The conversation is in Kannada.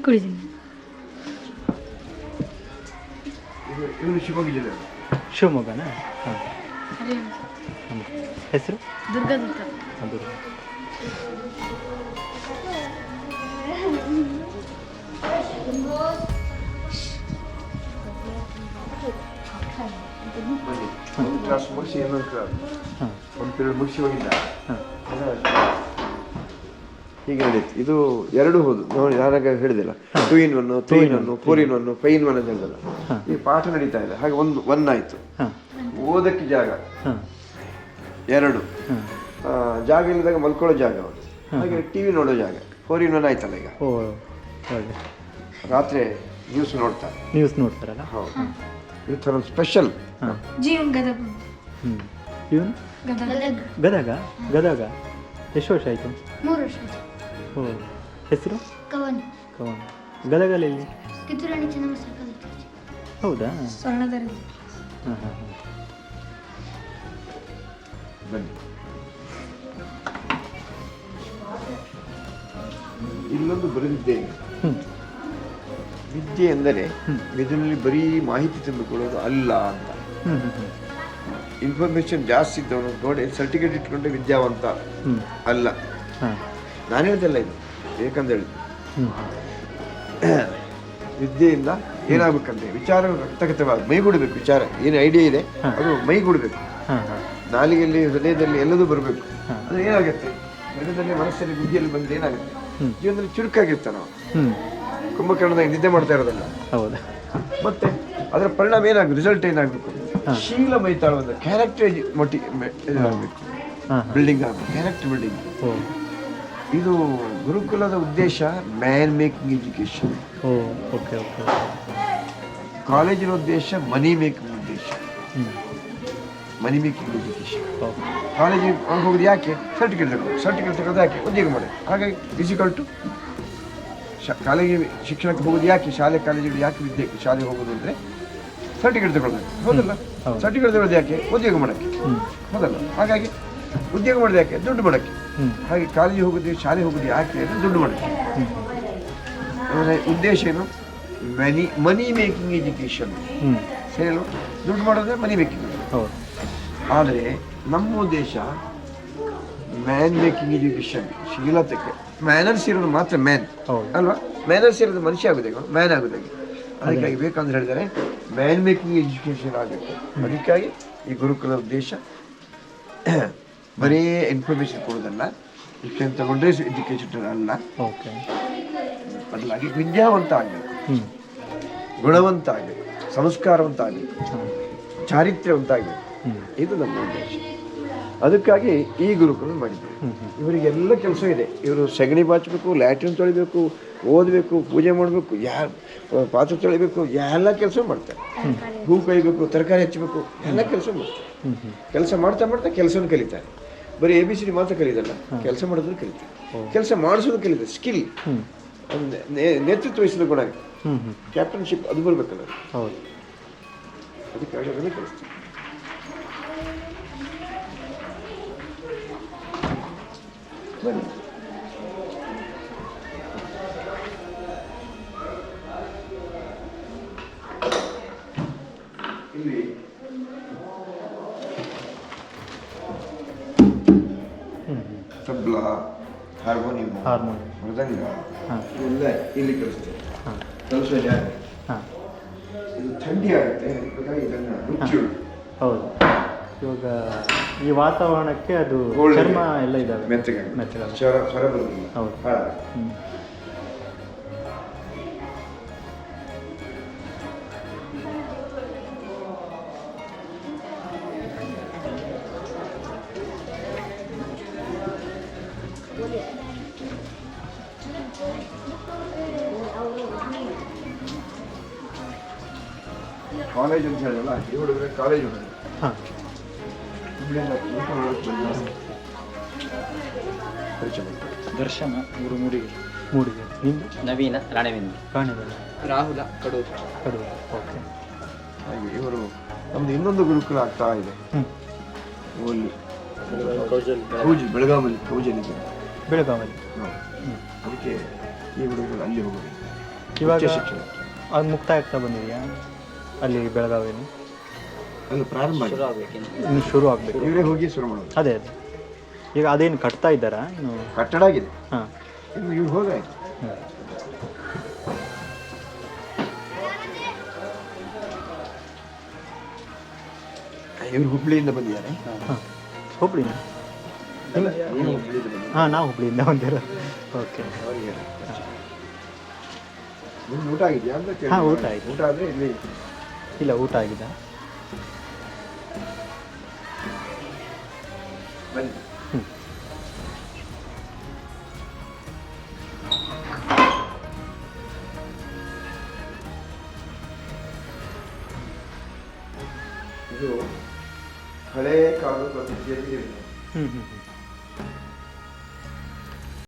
ಕುಡಿತೀನಿ ಇದು ಇವನು ಶಿವಮೊಗ್ಗ ಜಿಲ್ಲೆ ಶಿವಮೊಗ್ಗನಾ ಹಾಂ ಹರಿವಂಶ ಹೆಸರು ದುರ್ಗದತ್ತ ಅದು ಬನ್ನಿ ಒಂದು ಕ್ಲಾಸ್ ಮುಗಿಸಿ ಇನ್ನೊಂದು ಕ್ಲಾಸ್ ಹಾಂ ಒಂದು ಪೀರಿಯಡ್ ಮುಗಿಸಿ ಹೋಗಿದ್ದ ಹಾಂ ಹೀಗೆ ನಡೀತು ಇದು ಎರಡು ಹೋದು. ನೋಡಿ ನಾನಾಗ ಹೇಳಿದಿಲ್ಲ. Two in one three in one four in one five in one ಅಂತ ಹೇಳಿದಲ್ಲ. ಈ ಪಾಠ ನಡೀತಾ ಇದೆ. ಹಾಗೆ ಒಂದು ಒನ್ ಆಯಿತು. ಓದಕ್ಕೆ ಜಾಗ. ಹಾಂ. ಎರಡು. ಜಾಗ ಇಲ್ಲದಾಗ ಮಲ್ಕೊಳ್ಳೋ ಜಾಗ ಒಂದು. ಹಾಗೆ ಟಿ ವಿ ನೋಡೋ ಜಾಗ. ಫೋರ್ ಇನ್ ಒನ್ ಆಯ್ತಲ್ಲ ಈಗ. ರಾತ್ರಿ ನ್ಯೂಸ್ ನೋಡ್ತಾರೆ ನ್ಯೂಸ್ ನೋಡ್ತಾರಲ್ಲ? ಹೌದು. ಈ ಥರ ಒಂದು ಸ್ಪೆಷಲ್ ಹಾಂ. ಜೀವನ್ ಗದಗ. ಹ್ಞೂ ಇವನು ಗದಗ. ಗದಗ? ಗದಗ? ಎಷ್ಟು ವರ್ಷ ಆಯಿತು? ಮೂರು ವರ್ಷ ಓ ಹೆಸರು? ಕವನ್. ಕವನ್. ಗದಗಲ್ಲಿ ಎಲ್ಲಿ ಕಿತ್ತೂರಾಣಿ ಚೆನ್ನಮ್ಮ ಸರ್ಕಲ್ ಹೌದಾ? ಸ್ವರ್ಣಧರ ಹಾಂ ಹಾಂ ಹಾಂ ಬನ್ನಿ. ಇಲ್ಲೊಂದು ಬರೆದಿದ್ದೇನೆ ವಿದ್ಯೆ ಎಂದರೆ ಇದರಲ್ಲಿ ಬರೀ ಮಾಹಿತಿ ತಂದುಕೊಳ್ಳೋದು ಅಲ್ಲ ಅಂತ. ಹ್ಞೂ ಹ್ಞೂ ಹ್ಞೂ ಇನ್ಫಾರ್ಮೇಶನ್ ಜಾಸ್ತಿ ಇದ್ದವನು ನೋಡಿ ಸರ್ಟಿಫಿಕೇಟ್ ಇಟ್ಕೊಂಡೆ ವಿದ್ಯಾವಂತ. ಹ್ಞೂ ಅಲ್ಲ. ಹಾಂ. ನಾನು ಹೇಳ್ತಿಲ್ಲ ಇದು. ಬೇಕಂತ ಹೇಳಿದ್ದು ವಿದ್ಯೆಯಿಂದ ಏನಾಗಬೇಕಂದ್ರೆ ವಿಚಾರ ರಕ್ತಗತವಾಗಿ ಮೈಗೂಡಬೇಕು ವಿಚಾರ. ಏನು ಐಡಿಯಾ ಇದೆ? ಅದು ಮೈಗೂಡಬೇಕು ನಾಲಿಗೆಯಲ್ಲಿ ಹೃದಯದಲ್ಲಿ ಎಲ್ಲದೂ ಬರಬೇಕು. ಅಂದ್ರೆ ಅದು ಏನಾಗುತ್ತೆ? ಹೃದಯದಲ್ಲಿ ಮನಸ್ಸಲ್ಲಿ ಬುದ್ಧಿಯಲ್ಲಿ ಬಂದು ಏನಾಗುತ್ತೆ? ಜೀವನದಲ್ಲಿ ಚುರುಕಾಗಿರ್ತಾನೆ ನಾವು ಕುಂಭಕರ್ಣದಾಗ ನಿದ್ದೆ ಮಾಡ್ತಾ ಇರೋದಲ್ಲ. ಹೌದಾ. ಮತ್ತೆ ಅದರ ಪರಿಣಾಮ ಏನಾಗುತ್ತೆ ರಿಸಲ್ಟ್ ಏನಾಗಬೇಕು. ಶೀಲ ಮೈತಾಳವಾದ ಕ್ಯಾರೆಕ್ಟರ್ ಮೊಟಿ ಇದಾಗಬೇಕು. ಬಿಲ್ಡಿಂಗ್ ಆಗಬೇಕು. ಕ್ಯಾರೆಕ್ಟರ್ ಬಿಲ್ಡಿಂಗ್ ಇದು ಗುರುಕುಲದ ಉದ್ದೇಶ man making education okay okay. ಕಾಲೇಜಿನ ಉದ್ದೇಶ ಮನಿ ಮೇಕಿಂಗ್ ಉದ್ದೇಶ. ಮನಿ ಮೇಕಿಂಗ್ ಎಜುಕೇಶನ್ ಕಾಲೇಜಿಗೆ ಹೋಗೋದು ಯಾಕೆ? ಸರ್ಟಿಫಿಕೇಟ್ ತಗೊಳ್ಳೋದು ಸರ್ಟಿಫಿಕೇಟ್ ತಗೊಳ್ಳೋದು ಯಾಕೆ? ಉದ್ಯೋಗ ಮಾಡಿ. ಹಾಗಾಗಿ ಫಿಸಿಕಲ್ ಟು ಕಾಲೇಜಿಗೆ ಶಿಕ್ಷಣಕ್ಕೆ ಹೋಗೋದು ಯಾಕೆ? ಶಾಲೆ ಕಾಲೇಜುಗಳು ಯಾಕೆ ವಿದ್ಯೆ ಶಾಲೆಗೆ ಹೋಗೋದು ಅಂದರೆ ಸರ್ಟಿಫಿಕೇಟ್ ತಗೊಳ್ಬೇಕು ಹೌದಲ್ಲ? ಸರ್ಟಿಫಿಕೇಟ್ ತಗೊಳ್ಳೋದು ಯಾಕೆ? ಉದ್ಯೋಗ ಮಾಡೋಕ್ಕೆ. ಹೌದಲ್ಲ? ಹಾಗಾಗಿ ಉದ್ಯೋಗ ಮಾಡೋದು ಯಾಕೆ? ದುಡ್ಡು ಮಾಡೋಕ್ಕೆ. ಹಾಗೆ ಕಾಲೇಜಿಗೆ ಹೋಗೋದು ಶಾಲೆ ಹೋಗೋದು ಯಾಕೆ ಅಂದರೆ ದುಡ್ಡು ಮಾಡಿ ಅಂದರೆ ಉದ್ದೇಶ ಏನು? ಮನಿ ಮನಿ ಮೇಕಿಂಗ್ ಎಜುಕೇಷನ್ ಸೇಲು ದುಡ್ಡು ಮಾಡೋದ್ರೆ ಮನಿ ಮೇಕಿಂಗ್ ಹೌದು. ಆದರೆ ನಮ್ಮ ಉದ್ದೇಶ ಮ್ಯಾನ್ ಮೇಕಿಂಗ್ ಎಜುಕೇಷನ್ ಶೀಲತೆಗೆ. ಮ್ಯಾನರ್ಸ್ ಇರೋದು ಮಾತ್ರ ಮ್ಯಾನ್ ಹೌದು. ಅಲ್ವಾ? ಮ್ಯಾನರ್ಸ್ ಇರೋದು ಮನುಷ್ಯ ಆಗೋದೇ ಮ್ಯಾನ್ ಆಗೋದಾಗಿ. ಅದಕ್ಕಾಗಿ ಬೇಕಂದ್ರೆ ಹೇಳಿದರೆ ಮ್ಯಾನ್ ಮೇಕಿಂಗ್ ಎಜುಕೇಷನ್ ಆಗಬೇಕು ಅದಕ್ಕಾಗಿ ಈ ಗುರುಕುಲ ಉದ್ದೇಶ ಬರೀ ಇನ್ಫಾರ್ಮೇಶನ್ ಕೊಡೋದಲ್ಲ ಶಿಕ್ಷಣ ತಗೊಂಡ್ರೆ ಎಜುಕೇಶನ್ ಅಲ್ಲ. ಓಕೆ ಬದಲಾಗಿ ವಿದ್ಯಾವಂತ ಆಗಬೇಕು. ಹ್ಞೂ ಗುಣವಂತ ಆಗಬೇಕು ಸಂಸ್ಕಾರವಂತ ಆಗಬೇಕು ಚಾರಿತ್ರ್ಯವಂತ ಆಗಬೇಕು ಇದು ನಮ್ಮ ಉದ್ದೇಶ. ಅದಕ್ಕಾಗಿ ಈ ಗುರುಕುಲ ಮಾಡಿದ್ರು. ಇವರಿಗೆಲ್ಲ ಕೆಲಸ ಇದೆ. ಇವರು ಸಗಣಿ ಬಾಚಬೇಕು ಲ್ಯಾಟ್ರಿನ್ ತೊಳಿಬೇಕು ಓದಬೇಕು ಪೂಜೆ ಮಾಡಬೇಕು ಯಾ ಪಾತ್ರೆ ತೊಳಿಬೇಕು ಎಲ್ಲ ಕೆಲಸ ಮಾಡ್ತಾರೆ. ಹೂ ಕೈಬೇಕು ತರಕಾರಿ ಹಚ್ಚಬೇಕು ಎಲ್ಲ ಕೆಲಸ ಮಾಡ್ತಾರೆ. ಕೆಲಸ ಮಾಡ್ತಾ ಮಾಡ್ತಾ ಕೆಲಸವನ್ನು ಕಲಿತಾರೆ. ಬರೀ ಎ ಬಿ ಸಿ ಡಿ ಮಾತ್ರ ಕಲಿಯೋದಲ್ಲ ಕೆಲಸ ಮಾಡೋದನ್ನು ಕಲಿತಾರೆ ಕೆಲಸ ಮಾಡಿಸೋದು ಕಲಿತೆ ಸ್ಕಿಲ್ ಹ್ಞೂ ನೇತೃತ್ವ ವಹಿಸಿದ ಗುಣ ಹ್ಞೂ ಹ್ಞೂ ಕ್ಯಾಪ್ಟನ್ಶಿಪ್ ಅದು ಬರಬೇಕಲ್ಲ ಹೌದು. ಅದಕ್ಕೆ ಅದನ್ನು ಕಲಿಸ್ತೀವಿ ಬನ್ನಿ. ಇಲ್ಲಿ ತಬ್ಲ ಹಾರ್ಮೋನಿಯಂ ಹಾರ್ಮೋನಿಯಂ ಮೃದಂಗ. ಹಾಂ. ಇವೆಲ್ಲ ಇಲ್ಲಿ ಕಲಿಸ್ತೇವೆ ಹಾಂ. ಕಲಿಸೋ ಜಾಗ ಹಾಂ. ಇದು ಥಂಡಿ ಆಗುತ್ತೆ ಅದಕ್ಕಾಗಿ ಇದನ್ನು ರುಚಿ ಹೌದು. ಇವಾಗ ಈ ವಾತಾವರಣಕ್ಕೆ ಅದು ಚರ್ಮ ಇದೆ. ಎಲ್ಲ ಇದಾವೆ. ಮೆತ್ತಗೆ ಮೆತ್ತಗೆ ಸ್ವರ ಸ್ವರ ಹೌದು. ಹಾಗೆ. ಕಾಲೇಜ್ ಅಂತ ಹೇಳಿದಲ್ಲ ಈ ಹುಡುಗರೆ ಕಾಲೇಜ್ ಹುಡುಗರು. ದರ್ಶನ ಊರು ಮೂಡಿಗೆ. ಮೂಡಿಗೆ. ನಿಮ್ಮದು ನವೀನ ರಾಣೆಬೆನ್ನು ಕಾಣಿದಲ್ಲ ರಾಹುಲ ಕಡೂರು. ಕಡೂರು. ಓಕೆ. ಹಾಗೆ ಇವರು ನಮ್ದು ಇನ್ನೊಂದು ಗುರುಕುಲ ಆಗ್ತಾ ಇದೆ ಹ್ಞೂ ಅಲ್ಲಿ ಪೂಜೆ ಬೆಳಗಾವಲ್ಲಿ ಪೂಜೆ ಬೆಳಗಾವಿ ಬೆಳಗಾವಲ್ಲಿ ಅದಕ್ಕೆ ಈ ಹುಡುಗರು ಅಲ್ಲಿ ಹೋಗೋದು. ಇವಾಗ ಶಿಕ್ಷಣ. ಅದು ಮುಕ್ತಾಯ ಆಗ್ತಾ ಬಂದಿದೆಯಾ? ಅಲ್ಲಿ ಬೆಳಗಾವಿಯಲ್ಲಿ? ಅದು ಪ್ರಾರಂಭ ಶುರು ಆಗಿದೆ. ಇನ್ನು ಶುರು ಆಗಬೇಕು. ಇವರೇ ಹೋಗಿ ಶುರು ಮಾಡೋದು. ಅದೇ ಅದೇ. ಈಗ ಅದೇನು ಕಟ್ತಾ ಇದ್ದಾರಾ? ಇನ್ನು ಕಟ್ಟಡ ಆಗಿದೆ. ಹಾಂ. ಇನ್ನು ಇವ್ರು ಹೋಗಾಯ್ತು. ಇವರು ಹುಬ್ಳಿಯಿಂದ ಬಂದಿದ್ದಾರೆ. ಹಾಂ. ಹುಬ್ಳಿನ ನೀನು ಹುಬ್ಳಿಯಿಂದ. ಹಾಂ ನಾವು ಹುಬ್ಳಿಯಿಂದ ಬಂದಿರ ಓಕೆ. ಅವರಿಗೆ ಹೇಳು. ನಿಮ್ದು ಊಟ ಆಗಿದೆಯಾ ಅಂತ ಕೇಳಿ. ಹಾ, ಊಟ ಆಯ್ತು. ಊಟ ಆದರೆ ಇಲ್ಲಿ ಇಲ್ಲ ಊಟ ಆಗಿದೆ. ಇದು ಹಳೆ ಕಾಲದ ಪ್ರತಿಕ್ರಿಯೆ ಹ್ಞೂ ಹ್ಞೂ